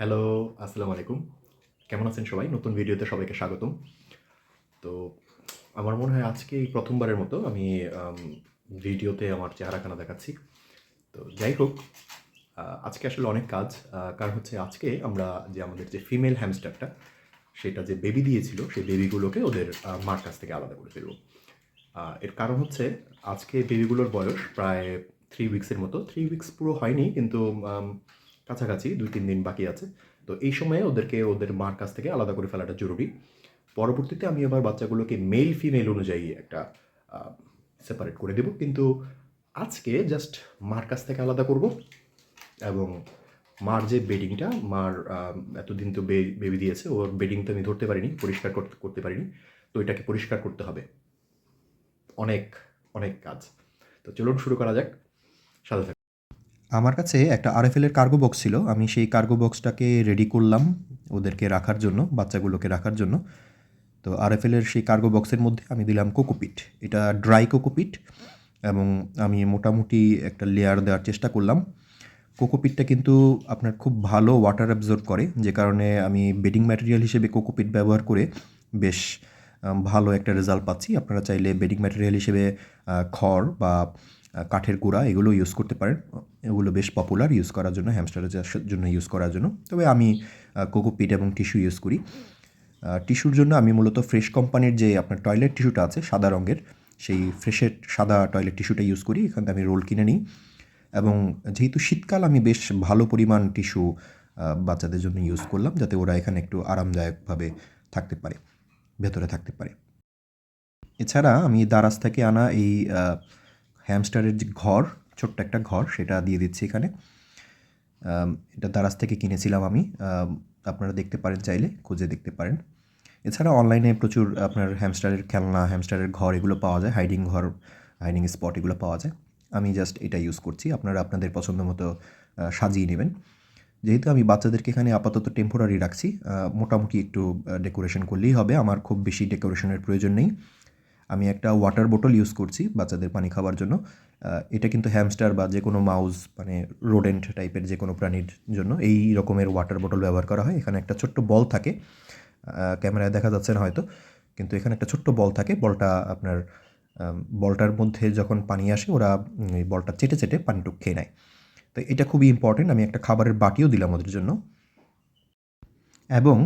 Hello আসসালামু আলাইকুম। কেমন আছেন সবাই? নতুন ভিডিওতে সবাইকে স্বাগতম। তো আমার মনে হয় আজকে প্রথমবারের মতো আমি ভিডিওতে আমার চেহারাখানা দেখাচ্ছি। তো যাই হোক আজকে আসলে অনেক কাজ। কারণ হচ্ছে আজকে আমরা যে আমাদের যে ফিমেল হ্যামস্টারটা, সেটা যে বেবি দিয়েছিল, সেই বেবিগুলোকে ওদের মার কাছ থেকে আলাদা করে ফেলব। এর কারণ হচ্ছে আজকে বেবিগুলোর বয়স প্রায় থ্রি উইক্সের মতো। থ্রি উইক্স পুরো হয়নি, কিন্তু কাছাকাছি দুই, তিন দিন বাকি আছে। তো এই সময়ে ওদেরকে, ওদের মার কাছ থেকে আলাদা করে ফেলাটা জরুরি। পরবর্তীতে আমি আবার বাচ্চাগুলোকে মেল ফিমেল অনুযায়ী একটা সেপারেট করে দেব। কিন্তু আজকে জাস্ট মার কাছ থেকে আলাদা করব এবং মার যে বেডিংটা মার এতদিন তো বেবি দিয়েছে, ওর বেডিং তো আমি ধরতে পারিনি, পরিষ্কার করতে করতে পারিনি। তো এটাকে পরিষ্কার করতে হবে। অনেক অনেক কাজ। তো চলুন শুরু করা যাক। থাকুন। আমার কাছে একটা আরএফএল এর কার্গো বক্স ছিল। আমি সেই কার্গো বক্সটাকে রেডি করলাম ওদেরকে রাখার জন্য, বাচ্চাগুলোকে রাখার জন্য। তো আরএফএল এর সেই কার্গো বক্সের মধ্যে আমি দিলাম কোকোপিট। এটা ড্রাই কোকোপিট এবং আমি মোটামুটি একটা লেয়ার দেওয়ার চেষ্টা করলাম। কোকোপিটটা কিন্তু আপনার খুব ভালো ওয়াটার অ্যাবজর্ব করে, যে কারণে আমি বেডিং ম্যাটেরিয়াল হিসেবে কোকোপিট ব্যবহার করে বেশ ভালো একটা রেজাল্ট পাচ্ছি। আপনারা চাইলে বেডিং ম্যাটেরিয়াল হিসেবে খড় বা কাঠের গুঁড়া এগুলো ইউজ করতে পারেন। এগুলো বেশ পপুলার ইউজ করার জন্য হ্যামস্টারের জন্য ইউজ করার জন্য। তবে আমি কোকোপিট এবং টিস্যু ইউজ করি। টিস্যুর জন্য আমি মূলত ফ্রেশ কোম্পানির যে আপনার টয়লেট টিস্যুটা আছে, সাদা রঙের, সেই ফ্রেশের সাদা টয়লেট টিস্যুটা ইউজ করি। এখান থেকে আমি রোল কিনে নিই। এবং যেহেতু শীতকাল, আমি বেশ ভালো পরিমাণ টিস্যু বাচ্চাদের জন্য ইউজ করলাম, যাতে ওরা এখানে একটু আরামদায়কভাবে থাকতে পারে, ভেতরে থাকতে পারে। এছাড়া আমি দারাজ থেকে আনা এই হ্যামস্টারের যে ঘর, ছোট্ট একটা ঘর, সেটা দিয়ে দিচ্ছি এখানে। এটা দারাজ থেকে কিনেছিলাম আমি। আপনারা দেখতে পারেন চাইলে, খুঁজে দেখতে পারেন। এছাড়া অনলাইনে প্রচুর আপনার হ্যামস্টারের খেলনা, হ্যামস্টারের ঘর এগুলো পাওয়া যায় হাইডিং ঘর হাইডিং স্পট এগুলো পাওয়া যায়। আমি জাস্ট এটা ইউজ করছি, আপনারা আপনাদের পছন্দ মতো সাজিয়ে নেবেন। যেহেতু আমি বাচ্চাদেরকে এখানে আপাতত টেম্পোরারি রাখছি মোটামুটি একটু ডেকোরেশন করলেই হবে। আমার খুব বেশি ডেকোরেশনের প্রয়োজন নেই। আমি একটা ওয়াটার বোটল ইউজ করছি বাচ্চাদের পানি খাওয়ার জন্য। এটা কিন্তু হ্যামস্টার বা যে কোনো মাউস মানে রোডেন্ট টাইপের যে কোনো প্রাণীর জন্য এই রকমের ওয়াটার বোটল ব্যবহার করা হয়। এখানে একটা ছোট্ট বল থাকে। ক্যামেরায় দেখা যাচ্ছে না হয়তো, কিন্তু এখানে একটা ছোট্ট বল থাকে। বলটা আপনার বলটার মধ্যে যখন পানি আসে, ওরা এই বলটা চেটে চেটে পানিটুক খেয়ে নেয়। তো এটা খুবই ইম্পর্টেন্ট আমি একটা খাবারের বাটিও দিলাম ওদের জন্য। এবং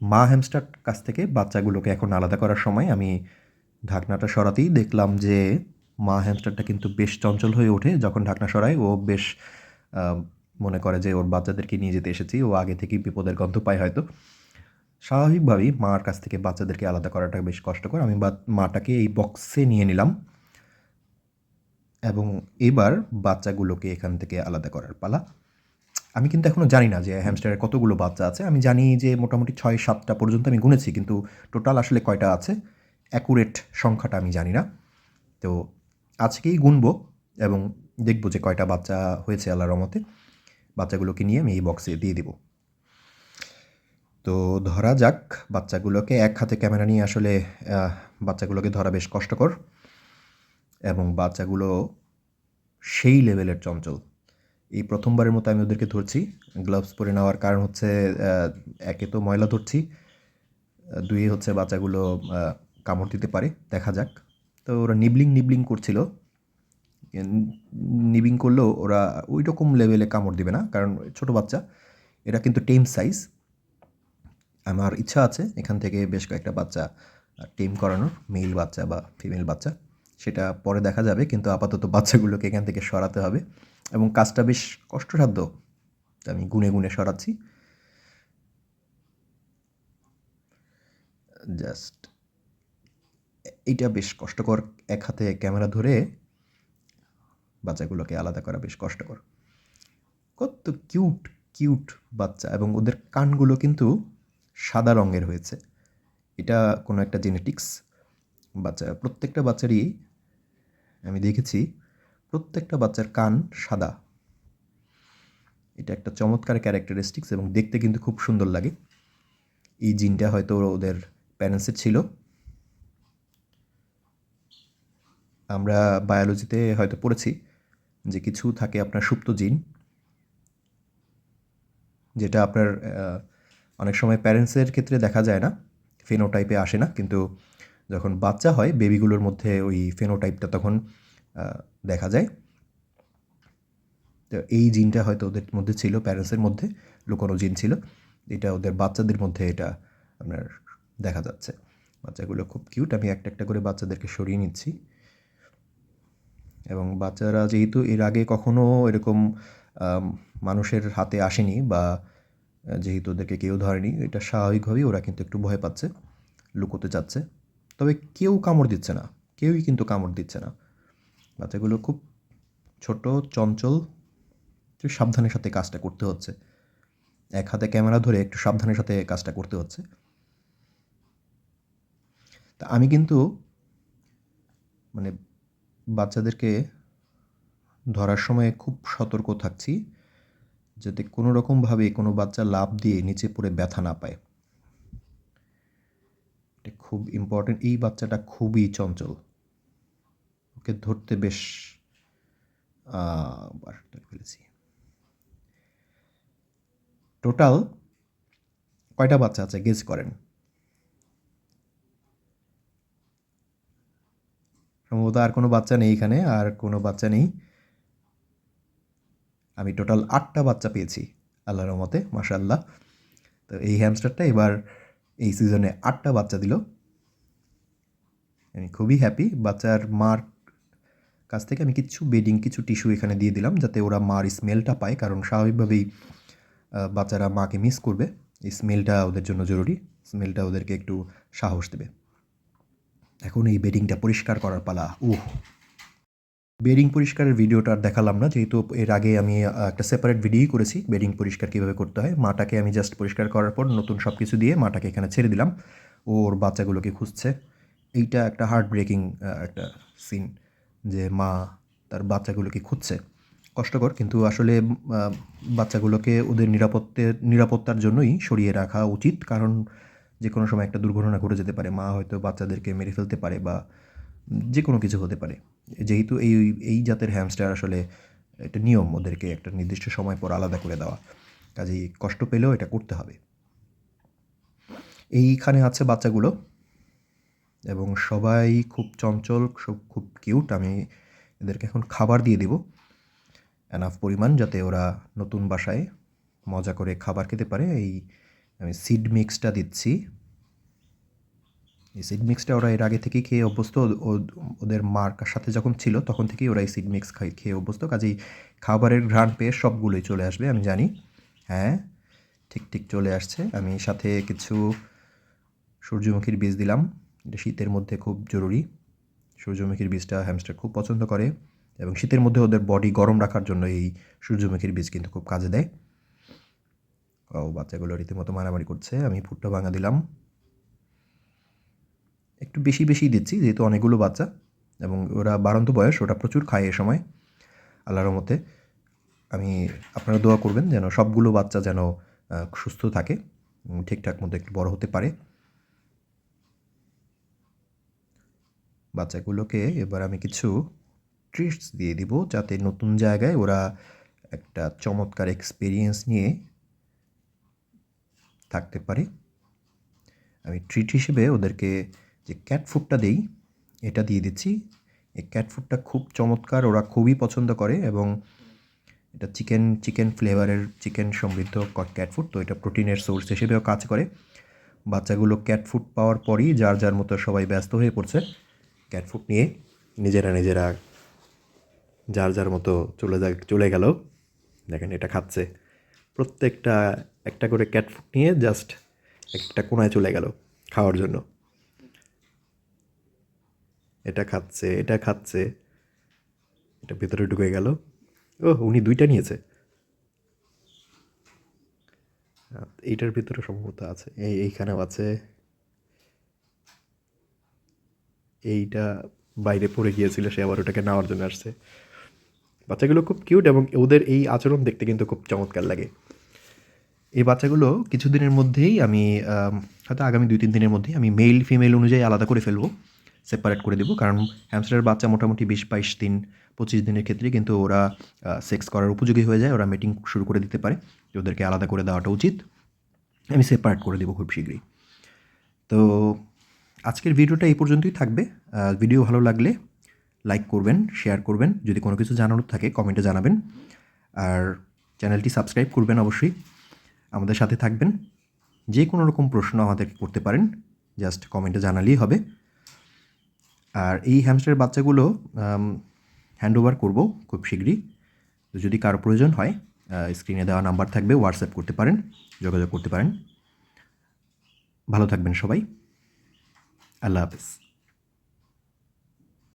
মা হ্যামস্টার কাছ থেকে বাচ্চাগুলোকে এখন আলাদা করার সময় আমি ঢাকনাটা সরাতেই দেখলাম যে মা হ্যামস্টারটা কিন্তু বেশ চঞ্চল হয়ে ওঠে। যখন ঢাকনা সরায়, ও বেশ মনে করে যে ওর বাচ্চাদেরকে নিয়ে যেতে এসেছি। ও আগে থেকেই বিপদের গন্ধ পায় হয়তো। স্বাভাবিকভাবেই মার কাছ থেকে বাচ্চাদেরকে আলাদা করাটা বেশ কষ্টকর। আমি মাটাকে এই বক্সে নিয়ে নিলাম এবং এবার বাচ্চাগুলোকে এখান থেকে আলাদা করার পালা। আমি কিন্তু এখনও জানি না যে হ্যামস্টারের কতগুলো বাচ্চা আছে। আমি জানি যে মোটামুটি ছয়, সাতটা পর্যন্ত আমি গুনেছি, কিন্তু টোটাল আসলে কয়টা আছে? অ্যাকুরেট সংখ্যাটা আমি জানি না। তো আজকেই গুনব এবং দেখব যে কয়টা বাচ্চা হয়েছে আল্লাহ রহমতে। বাচ্চাগুলোকে নিয়ে আমি এই বক্সে দিয়ে দিব। তো ধরা যাক, বাচ্চাগুলোকে এক হাতে ক্যামেরা নিয়ে আসলে বাচ্চাগুলোকে ধরা বেশ কষ্টকর এবং বাচ্চাগুলো সেই লেভেলের চঞ্চল। এই প্রথমবারের মতো আমি ওদেরকে ধরছি। গ্লাভস পরে নেওয়ার কারণ হচ্ছে একে তো ময়লা ধরছি। দুই হচ্ছে বাচ্চাগুলো কামড় দিতে পারে, দেখা যাক। তো ওরা নিবলিং নিবলিং করছিল। নিবিং করলেও ওরা ওই রকম লেভেলে কামড় দিবে না, কারণ ছোট বাচ্চা, এরা কিন্তু টেম সাইজ আমার ইচ্ছা আছে এখান থেকে বেশ কয়েকটা বাচ্চা টেম করানোর মেল বাচ্চা বা ফিমেল বাচ্চা। সেটা পরে দেখা যাবে, কিন্তু আপাতত বাচ্চাগুলোকে এখান থেকে সরাতে হবে। এবং কাজটা বেশ কষ্টসাধ্য। আমি গুনে গুনে সরাচ্ছি। জাস্ট, এইটা বেশ কষ্টকর। এক হাতে ক্যামেরা ধরে বাচ্চাগুলোকে আলাদা করা বেশ কষ্টকর। কত কিউট কিউট বাচ্চা এবং ওদের কানগুলো কিন্তু সাদা রঙের হয়েছে। এটা কোনো একটা জেনেটিক্স। বাচ্চা, প্রত্যেকটা বাচ্চারই আমি দেখেছি প্রত্যেকটা বাচ্চার কান সাদা। এটা একটা চমৎকার ক্যারেক্টারিস্টিক্স এবং দেখতে কিন্তু খুব সুন্দর লাগে। এই জিনটা হয়তো ওদের প্যারেন্টসের ছিল। আমরা বায়োলজিতে হয়তো পড়েছি যে কিছু থাকে আপনার সুপ্ত জিন, যেটা আপনার অনেক সময় প্যারেন্টসের ক্ষেত্রে দেখা যায় না ফেনোটাইপে আসে না। কিন্তু যখন বাচ্চা হয় বেবিগুলোর মধ্যে ওই ফেনোটাইপটা তখন দেখা যায়। তো এই জিনটা হয়তো ওদের মধ্যে ছিল প্যারেন্টসের মধ্যে লুকোনো জিন ছিল। এটা ওদের বাচ্চাদের মধ্যে এটা আপনার দেখা যাচ্ছে। বাচ্চাগুলো খুব কিউট আমি একটা একটা করে বাচ্চাদেরকে সরিয়ে নিচ্ছি। এবং বাচ্চারা যেহেতু এর আগে কখনো এরকম মানুষের হাতে আসেনি বা যেহেতু ওদেরকে কেউ ধরেনি, এটা স্বাভাবিকভাবেই ওরা কিন্তু একটু ভয় পাচ্ছে, লুকোতে চাচ্ছে। তবে কেউ কামড় দিচ্ছে না। কেউই কিন্তু কামড় দিচ্ছে না। বাচ্চাগুলো খুব ছোট, চঞ্চল। একটু সাবধানের সাথে কাজটা করতে হচ্ছে। এক হাতে ক্যামেরা ধরে একটু সাবধানের সাথে কাজটা করতে হচ্ছে। তা আমি কিন্তু মানে বাচ্চাদেরকে ধরার সময় খুব সতর্ক থাকছি, যাতে কোনো রকমভাবে কোনো বাচ্চা লাভ দিয়ে নিচে পড়ে ব্যথা না পায়। এটা খুব ইম্পর্টেন্ট এই বাচ্চাটা খুবই চঞ্চল। ওকে ধরতে বেশ ফেলেছি। টোটাল কয়টা বাচ্চা আছে গেস করেন? সম্ভবত আর কোনো বাচ্চা নেই এখানে, আর কোনো বাচ্চা নেই। আমি টোটাল আটটা বাচ্চা পেয়েছি, আল্লাহর রহমতে মাশাল্লাহ তো এই হ্যামস্টারটা এবার এই সিজনে আটটা বাচ্চা দিল। আমি খুবই হ্যাপি বাচ্চার মার কাছ থেকে আমি কিছু বেডিং কিছু টিস্যু এখানে দিয়ে দিলাম যাতে ওরা মার স্মেলটা পায়, কারণ স্বাভাবিকভাবেই বাচ্চারা মাকে মিস করবে। এই স্মেলটা ওদের জন্য জরুরি। স্মেলটা ওদেরকে একটু সাহস দেবে। এখন এই বেডিংটা পরিষ্কার করার পালা। উহ! বেডিং পরিষ্কারের ভিডিওটা আর দেখালাম না, যেহেতু এর আগে আমি একটা সেপারেট ভিডিওই করেছি। বেডিং পরিষ্কার কীভাবে করতে হয়? মাটাকে আমি জাস্ট পরিষ্কার করার পর নতুন সব কিছু দিয়ে মাটাকে এখানে ছেড়ে দিলাম। ওর বাচ্চাগুলোকে খুঁজছে। এইটা একটা হার্ট ব্রেকিং একটা সিন যে মা তার বাচ্চাগুলোকে খুঁজছে। কষ্টকর কিন্তু আসলে বাচ্চাগুলোকে ওদের নিরাপত্তের নিরাপত্তার জন্যই সরিয়ে রাখা উচিত। কারণ যে কোনো সময় একটা দুর্ঘটনা ঘটে যেতে পারে। মা হয়তো বাচ্চাদেরকে মেরে ফেলতে পারে বা যে কোনো কিছু হতে পারে। যেহেতু এই এই জাতের হ্যামস্টার আসলে এটা নিয়ম, ওদেরকে একটা নির্দিষ্ট সময় পর আলাদা করে দেওয়া। কাজেই কষ্ট পেলেও এটা করতে হবে। এইখানে আছে বাচ্চাগুলো। এবং সবাই খুব চঞ্চল সব খুব কিউট আমি এদেরকে এখন খাবার দিয়ে দিব। এনাফ পরিমাণ যাতে ওরা নতুন বাসায় মজা করে খাবার খেতে পারে। এই আমি সিড মিক্সটা দিচ্ছি। এই সিড মিক্সটা ওরা এর আগে থেকেই খেয়ে অভ্যস্ত। ওদের মার সাথে যখন ছিল, তখন থেকেই ওরা এই সিড মিক্স খাই খেয়ে অভ্যস্ত। কাজেই খাবারের ঘ্রাণ পেয়ে সবগুলোই চলে আসবে, আমি জানি। হ্যাঁ ঠিক ঠিক চলে আসছে। আমি সাথে কিছু সূর্যমুখীর বীজ দিলাম। এটা শীতের মধ্যে খুব জরুরি। সূর্যমুখীর বীজটা হ্যামস্টার খুব পছন্দ করে এবং শীতের মধ্যে ওদের বডি গরম রাখার জন্য এই সূর্যমুখীর বীজ কিন্তু খুব কাজে দেয়। ও বাচ্চাগুলো রীতিমতো মারামারি করছে, আমি ফুটটা ভাঙা দিলাম। একটু বেশি বেশি দিচ্ছি, যেহেতু অনেকগুলো বাচ্চা এবং ওরা বাড়ন্ত বয়স ওটা প্রচুর খায় এ সময়। আল্লাহর মতে আমি আপনারা দোয়া করবেন যেন সবগুলো বাচ্চা যেন সুস্থ থাকে ঠিকঠাক মতো একটু বড় হতে পারে। বাচ্চাগুলোকে এবার আমি কিছু ট্রিটস দিয়ে দিব যাতে নতুন জায়গায় ওরা একটা চমৎকার এক্সপিরিয়েন্স নিয়ে থাকতে পারে। আমি ট্রিট হিসেবে ওদেরকে যে ক্যাট ফুডটা দেই, এটা দিয়ে দিচ্ছি। এই ক্যাট ফুডটা খুব চমৎকার, ওরা খুবই পছন্দ করে এবং এটা চিকেন চিকেন ফ্লেভারের চিকেন সমৃদ্ধ ক্যাট ফুড তো এটা প্রোটিনের সোর্স হিসেবেও কাজ করে। বাচ্চাগুলো ক্যাট ফুড পাওয়ার পরই যার যার মতো সবাই ব্যস্ত হয়ে পড়ছে ক্যাট ফুড নিয়ে নিজেরা নিজেরা যার যার মতো চলে যা, চলে গেল। দেখেন এটা খাচ্ছে। প্রত্যেকটা একটা করে ক্যাটফুট নিয়ে জাস্ট একটা কোনায় চলে গেল খাওয়ার জন্য। এটা খাচ্ছে এটা খাচ্ছে। এটা ভেতরে ঢুকে গেল। ও উনি দুইটা নিয়েছে। এইটার ভিতরে সম্ভবত আছে, এই, এইখানেও আছে। এইটা বাইরে পড়ে গিয়েছিল, সে আবার ওটাকে নেওয়ার জন্য আসছে। বাচ্চাগুলো খুব কিউট এবং ওদের এই আচরণ দেখতে কিন্তু খুব চমৎকার লাগে। এই বাচ্চাগুলো কিছুদিনের মধ্যেই আমি হয়তো আগামী দুই তিন দিনের মধ্যেই আমি মেল ফিমেল অনুযায়ী আলাদা করে ফেলব সেপারেট করে দেবো। কারণ হ্যামস্টারের বাচ্চা মোটামুটি বিশ, বাইশ দিন, পঁচিশ দিনের ক্ষেত্রে কিন্তু ওরা সেক্স করার উপযোগী হয়ে যায়, ওরা মিটিং শুরু করে দিতে পারে। ওদেরকে আলাদা করে দেওয়াটা উচিত। আমি সেপারেট করে দেবো খুব শীঘ্রই। তো আজকের ভিডিওটা এই পর্যন্তই থাকবে। ভিডিও ভালো লাগলে লাইক করবেন, শেয়ার করবেন। যদি কোনো কিছু জানানোর থাকে, কমেন্টে জানাবেন। আর চ্যানেলটি সাবস্ক্রাইব করবেন অবশ্যই। আমাদের সাথে থাকবেন। যে কোনো রকম প্রশ্ন আমাদের করতে পারেন, জাস্ট কমেন্টে জানালেই হবে। আর এই হ্যামস্টারের বাচ্চাগুলো হ্যান্ড ওভার করব খুব শীঘ্রই। তো যদি কারও প্রয়োজন হয় স্ক্রিনে দেওয়া নাম্বার থাকবে হোয়াটসঅ্যাপ করতে পারেন, যোগাযোগ করতে পারেন। ভালো থাকবেন সবাই। আল্লাহ হাফেজ